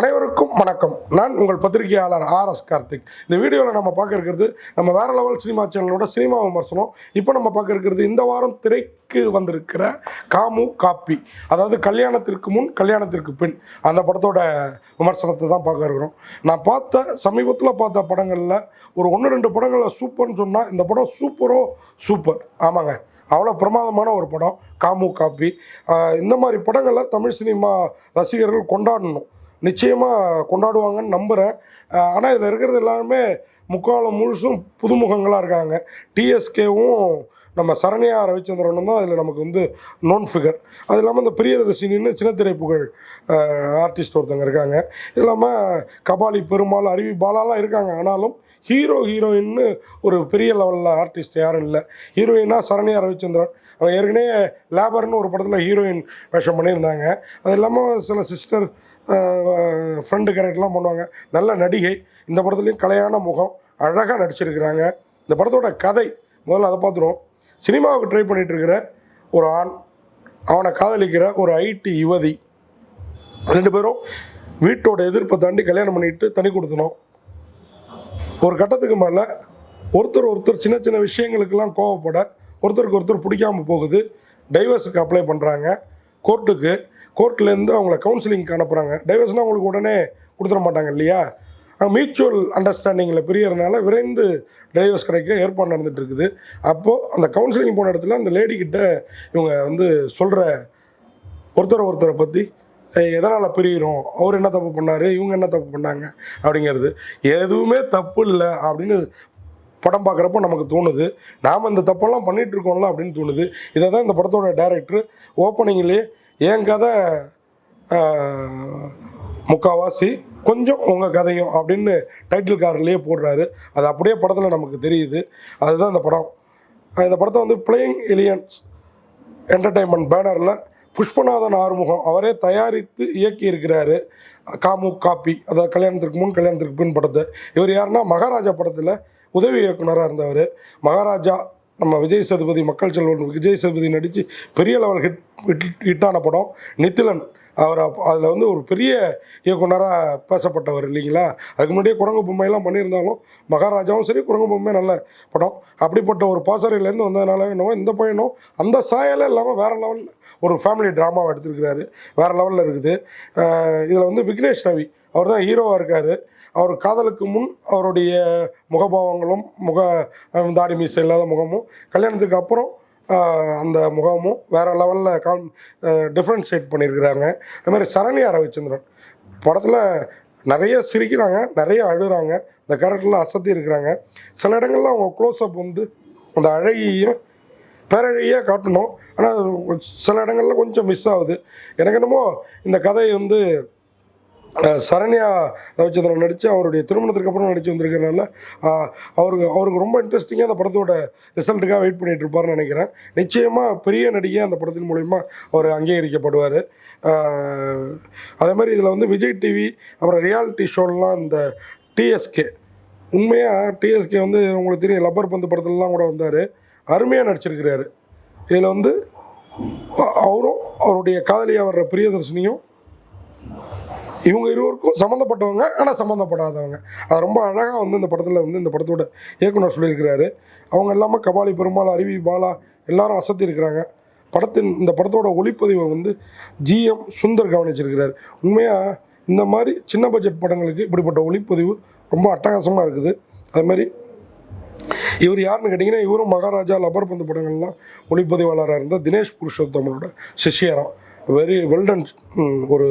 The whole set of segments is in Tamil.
அனைவருக்கும் வணக்கம். நான் உங்கள் பத்திரிகையாளர் ஆர் எஸ் கார்த்திக். இந்த வீடியோவில் நம்ம பார்க்க இருக்கிறது நம்ம வேற லெவல் சினிமா சேனலோட சினிமா விமர்சனம். இப்போ நம்ம பார்க்க இருக்கிறது இந்த வாரம் திரைக்கு வந்திருக்கிற காமு காப்பி. அதாவது கல்யாணத்திற்கு முன் கல்யாணத்திற்கு பின் அந்த படத்தோட விமர்சனத்தை தான் பார்க்க இருக்கிறோம். நான் பார்த்த சமீபத்தில் பார்த்த படங்களில் ஒரு ஒன்று ரெண்டு படங்களில் சூப்பர்னு சொன்னால் இந்த படம் சூப்பரோ சூப்பர். ஆமாங்க. அவ்வளோ பிரமாதமான ஒரு படம். காமு காப்பி. இந்த மாதிரி படங்களை தமிழ் சினிமா ரசிகர்கள் கொண்டாடணும். நிச்சயமாக கொண்டாடுவாங்கன்னு நம்புகிறேன் ஆனால் இதில் இருக்கிறது எல்லாருமே முக்காலம் முழுசும் புதுமுகங்களாக இருக்காங்க. டிஎஸ்கேவும் நம்ம சரண்யா ரவிச்சந்திரனும் தான் அதில் நமக்கு வந்து நோன் ஃபிகர் அது இல்லாமல் இந்த பிரியதர்ஷினின்னு சின்னத்திரை புகழ் ஆர்டிஸ்ட் ஒருத்தங்க இருக்காங்க. இது இல்லாமல் கபாலி பெருமாள் அருவி பாலாலாம் இருக்காங்க. ஆனாலும் ஹீரோ ஹீரோயின்னு ஒரு பெரிய லெவலில் ஆர்டிஸ்ட் யாரும் இல்லை. ஹீரோயினாக சரண்யா ரவிச்சந்திரன். அவங்க ஏற்கனவே லேபர்னு ஒரு படத்தில் ஹீரோயின் வேஷம் பண்ணியிருந்தாங்க. அது இல்லாமல் சில சிஸ்டர் ஃப்ரெண்டு கேரக்டர்லாம் பண்ணுவாங்க. நல்ல நடிகை. இந்த படத்துலேயும் கலையான முகம். அழகாக நடிச்சிருக்கிறாங்க. இந்த படத்தோட கதை முதல்ல அதை பார்த்துருவோம். சினிமாவுக்கு ட்ரை பண்ணிகிட்டு இருக்கிற ஒரு ஆண் அவனை காதலிக்கிற ஒரு ஐடி யுவதி. ரெண்டு பேரும் வீட்டோட எதிர்ப்பை தாண்டி கல்யாணம் பண்ணிட்டு தனி கொடுத்தனும். ஒரு கட்டத்துக்கு மேலே ஒருத்தர் ஒருத்தர் சின்ன சின்ன விஷயங்களுக்கெல்லாம் கோவப்பட ஒருத்தருக்கு ஒருத்தர் பிடிக்காமல் போகுது. டைவர்ஸுக்கு அப்ளை பண்ணுறாங்க கோர்ட்டுக்கு கோர்ட்லேருந்து அவங்கள கவுன்சிலிங்க்கு அனுப்புகிறாங்க டைவர்ஸ்னால் அவங்களுக்கு உடனே கொடுத்துட மாட்டாங்க இல்லையா? மியூச்சுவல் அண்டர்ஸ்டாண்டிங்கில் பிரியறதுனால விரைந்து டைவர்ஸ் கிடைக்க ஏற்பாடு நடந்துகிட்டு இருக்குது. அப்போது அந்த கவுன்சிலிங் போன இடத்துல அந்த லேடி இவங்க வந்து சொல்கிற ஒருத்தர் ஒருத்தரை பற்றி எதனால் பிரியிறோம்? அவர் என்ன தப்பு பண்ணார்? இவங்க என்ன தப்பு பண்ணாங்க? அப்படிங்கிறது. எதுவுமே தப்பு இல்லை அப்படின்னு படம் பார்க்குறப்போ நமக்கு தோணுது. நாம் இந்த தப்பெல்லாம் பண்ணிகிட்டு இருக்கோம்ல அப்படின்னு தோணுது. இதை தான் இந்த படத்தோட டேரக்டர் ஓப்பனிங்லேயே என் கதை முக்காவாசி கொஞ்சம் உங்கள் கதையும் அப்படின்னு டைட்டில் கார்லேயே போடுறாரு. அது அப்படியே படத்தில் நமக்கு தெரியுது. அதுதான் இந்த படம். இந்த படத்தை வந்து பிளேயிங் எலியன்ஸ் என்டர்டைன்மெண்ட் பேனரில் புஷ்பநாதன் ஆறுமுகம் அவரே தயாரித்து இயக்கி இருக்கிறாரு காமு காப்பி அதாவது கல்யாணத்திற்கு முன் கல்யாணத்திற்கு பின் படத்தை. இவர் யாருன்னா மகாராஜா படத்தில் உதவி இயக்குனராக இருந்தவர். மகாராஜா நம்ம விஜய் சதுபதி மக்கள் செல்வன் விஜய் சதுபதி நடித்து பெரிய லெவல் ஹிட் ஹிட் ஹிட்டான படம். நித்திலன் அவர் அதில் வந்து ஒரு பெரிய இயக்குனராக பேசப்பட்டவர் இல்லைங்களா? அதுக்கு முன்னாடியே குரங்கு பொம்மையெல்லாம் பண்ணியிருந்தாலும் மகாராஜாவும் சரி குரங்கு பொம்மை நல்ல படம். அப்படிப்பட்ட ஒரு பாசறையிலேருந்து வந்ததுனால என்னவோ இந்த பையனும் அந்த சாயலே இல்லாமல் வேறு லெவலில் ஒரு ஃபேமிலி ட்ராமாவை எடுத்திருக்கிறாரு. வேறு லெவலில் இருக்குது. இதில் வந்து விக்னேஷ் ரவி அவர் தான் ஹீரோவாக இருக்கார். அவர் காதலுக்கு முன் அவருடைய முகபாவங்களும் முக தாடி மீசை இல்லாத முகமும் கல்யாணத்துக்கு அப்புறம் அந்த முகமும் வேறு லெவலில் கான் டிஃப்ரென்ஷியேட் பண்ணியிருக்கிறாங்க. அது மாதிரி சரண்யா ரவிச்சந்திரன் படத்தில் நிறைய சிரிக்கிறாங்க நிறைய அழுகிறாங்க. இந்த கேரக்டர்லாம் அசத்தி இருக்கிறாங்க. சில இடங்கள்ல அவங்க க்ளோஸ்அப் வந்து அந்த அழகியையும் பேரழகியாக காட்டணும். ஆனால் சில இடங்கள்ல கொஞ்சம் மிஸ் ஆகுது. எனக்கு என்னமோ இந்த கதை வந்து சரண்யா ரவிச்சந்திரன் நடித்து அவருடைய திருமணத்திற்கு அப்புறம் நடித்து வந்திருக்கிறனால அவருக்கு அவருக்கு ரொம்ப இன்ட்ரெஸ்டிங்காக அந்த படத்தோட ரிசல்ட்டுக்காக வெயிட் பண்ணிகிட்டு இருப்பாருன்னு நினைக்கிறேன். நிச்சயமாக பெரிய நடிகை அந்த படத்தின் மூலயமா அவர் அங்கீகரிக்கப்படுவார். அதே மாதிரி இதில் வந்து விஜய் டிவி அப்புறம் ரியாலிட்டி ஷோலாம் இந்த டிஎஸ்கே உண்மையாக டிஎஸ்கே வந்து உங்களுக்கு தெரியும் லப்பர் பந்து படத்துலலாம் கூட வந்தார். அருமையாக நடிச்சிருக்கிறாரு. இதில் வந்து அவரும் அவருடைய காதலியாக வர்ற பிரியதர்ஷினியும் இவங்க இருவருக்கும் சம்மந்தப்பட்டவங்க ஆனால் சம்மந்தப்படாதவங்க. அது ரொம்ப அழகாக வந்து இந்த படத்தில் வந்து இந்த படத்தோட இயக்குனர் சொல்லியிருக்கிறாரு. அவங்க இல்லாமல் கபாலி பெருமாள் அருவி பாலா எல்லாரும் அசத்தி இருக்கிறாங்க. படத்தின் இந்த படத்தோட ஒளிப்பதிவை வந்து ஜிஎம் சுந்தர் கவனிச்சிருக்கிறார். உண்மையாக இந்த மாதிரி சின்ன பட்ஜெட் படங்களுக்கு இப்படிப்பட்ட ஒளிப்பதிவு ரொம்ப அட்டகாசமாக இருக்குது. அது மாதிரி இவர் யாருன்னு கேட்டிங்கன்னா இவரும் மகாராஜா லபர் பந்து படங்கள்லாம் ஒளிப்பதிவாளராக இருந்தால் தினேஷ் புருஷோத்தமனோட சிஷியரம். வெரி வெல்டன் ஒரு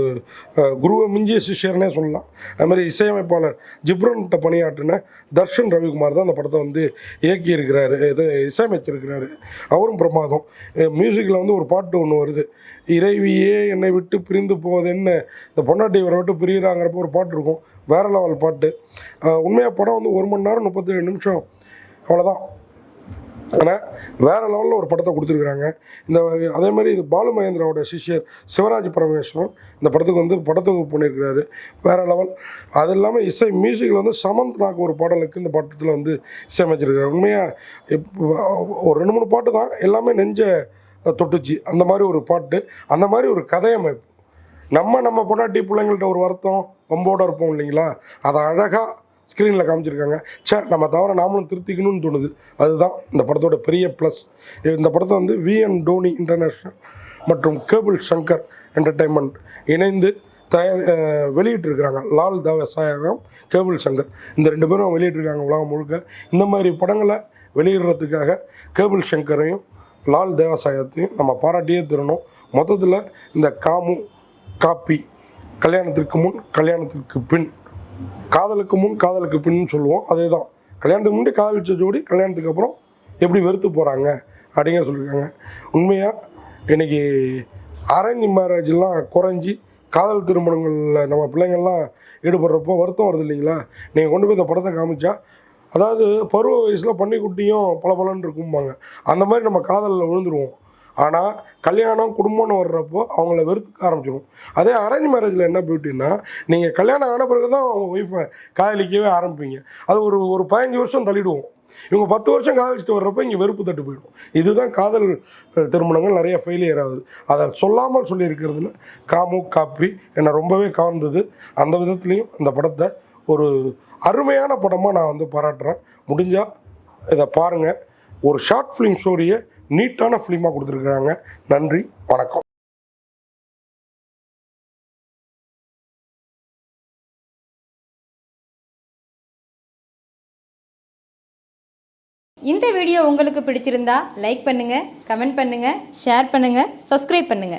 குருவை மிஞ்சிய சிஷ்யர்னே சொல்லலாம். அதுமாதிரி இசையமைப்பாளர் ஜிப்ரன்கிட்ட பணியாற்றின தர்ஷன் ரவிக்குமார் தான் அந்த படத்தை வந்து இயக்கியிருக்கிறாரு இது இசையமைச்சிருக்கிறாரு. அவரும் பிரமாதம். மியூசிக்கில் வந்து ஒரு பாட்டு ஒன்று வருது. இறைவியே என்னை விட்டு பிரிந்து போவதென்னு? இந்த பொண்டாட்டி இவரை விட்டு பிரியிறாங்கிறப்ப ஒரு பாட்டு இருக்கும். வேற லெவல் பாட்டு. உண்மையாக படம் வந்து ஒரு மணி நேரம் முப்பத்தேழு நிமிஷம். அவ்வளோதான் ஆனால் வேறு லெவலில் ஒரு படத்தை கொடுத்துருக்குறாங்க. இந்த அதே மாதிரி இது பாலு மகேந்திராவோட சிஷ்யர் சிவராஜ் பரமேஸ்வரன் இந்த படத்துக்கு வந்து படத்துக்கு பண்ணியிருக்கிறாரு. வேறு லெவல் அது இல்லாமல் இசை மியூசிக்கில் வந்து சமந்த் நாக் ஒரு பாடலுக்கு இந்த படத்தில் வந்து இசையமைச்சிருக்கிறார் உண்மையாக இப்போ ஒரு ரெண்டு மூணு பாட்டு தான். எல்லாமே நெஞ்ச தொட்டுச்சு. அந்த மாதிரி ஒரு பாட்டு அந்த மாதிரி ஒரு கதையமைப்பு. நம்ம நம்ம பொண்டாட்டி பிள்ளைங்கள்ட்ட ஒரு வருத்தம் வம்போடு இருப்போம் இல்லைங்களா? அதை அழகாக ஸ்க்ரீனில் காமிச்சிருக்காங்க. சே நம்ம தவிர நாமளும் திருத்திக்கணும்னு தோணுது. அதுதான் இந்த படத்தோட பெரிய ப்ளஸ் இந்த படத்தை வந்து விஎன் டோனி இன்டர்நேஷ்னல் மற்றும் கேபிள் சங்கர் என்டர்டைன்மெண்ட் இணைந்து தயார் அஹ் வெளியிட்டிருக்கிறாங்க. லால் தேவசாயகம் கேபிள் சங்கர் இந்த ரெண்டு பேரும் வெளியிட்டிருக்காங்க உலகம் முழுக்க. இந்த மாதிரி படங்களை வெளியிடுறதுக்காக கேபிள் சங்கரையும் லால் தேவசாயத்தையும் நம்ம பாராட்டியே தரணும். மொத்தத்தில் இந்த காமு காப்பி கல்யாணத்திற்கு முன் கல்யாணத்திற்கு பின் காதலுக்கு முன் காதலுக்கு பின்னு சொல்லுவோம். அதே தான் கல்யாணத்துக்கு முன்னாடி காதலிச்ச ஜோடி கல்யாணத்துக்கு அப்புறம் எப்படி வெறுத்து போகிறாங்க அப்படிங்கிற சொல்லியிருக்காங்க. உண்மையாக இன்னைக்கு அரேஞ்ச் மேரேஜ்லாம் குறைஞ்சி காதல் திருமணங்களில் நம்ம பிள்ளைங்கள்லாம் ஈடுபடுறப்போ வருத்தம் வருது இல்லைங்களா? நீங்கள் கொண்டு போய் இந்த படத்தை காமிச்சா அதாவது பருவ வயசில் பன்னிக்குட்டியும் பல இருக்கும்பாங்க. அந்த மாதிரி நம்ம காதலில் விழுந்துருவோம். ஆனால் கல்யாணம் குடும்பம்னு வர்றப்போ அவங்கள வெறுத்துக்க ஆரம்பிச்சிடும் அதே அரேஞ்ச் மேரேஜில் என்ன பியூட்டின்னா நீங்கள் கல்யாணம் ஆன பிறகு தான் அவங்க ஒய்ஃபை காதலிக்கவே ஆரம்பிப்பீங்க. அது ஒரு ஒரு பதினஞ்சு வருஷம் தள்ளிடுவோம். இவங்க பத்து வருஷம் காதலிச்சுட்டு வர்றப்போ இங்கே வெறுப்பு தட்டு போயிடும். இதுதான் காதல் திருமணங்கள் நிறைய ஃபெயிலியர் ஆகுது. அதை சொல்லாமல் சொல்லியிருக்கிறதுல காமு காப்பி என்னை ரொம்பவே கவர்ந்தது. அந்த விதத்துலேயும் அந்த படத்தை ஒரு அருமையான படமாக நான் வந்து பாராட்டுறேன். முடிஞ்சால் இதை பாருங்கள் ஒரு ஷார்ட் ஃபிலிம் ஸ்டோரியை நீட்டான ஃபிலிமாக கொடுத்துருக்குறாங்க. நன்றி வணக்கம். இந்த வீடியோ உங்களுக்கு பிடிச்சிருந்தா லைக் பண்ணுங்க கமெண்ட் பண்ணுங்க ஷேர் பண்ணுங்க சப்ஸ்கிரைப் பண்ணுங்க.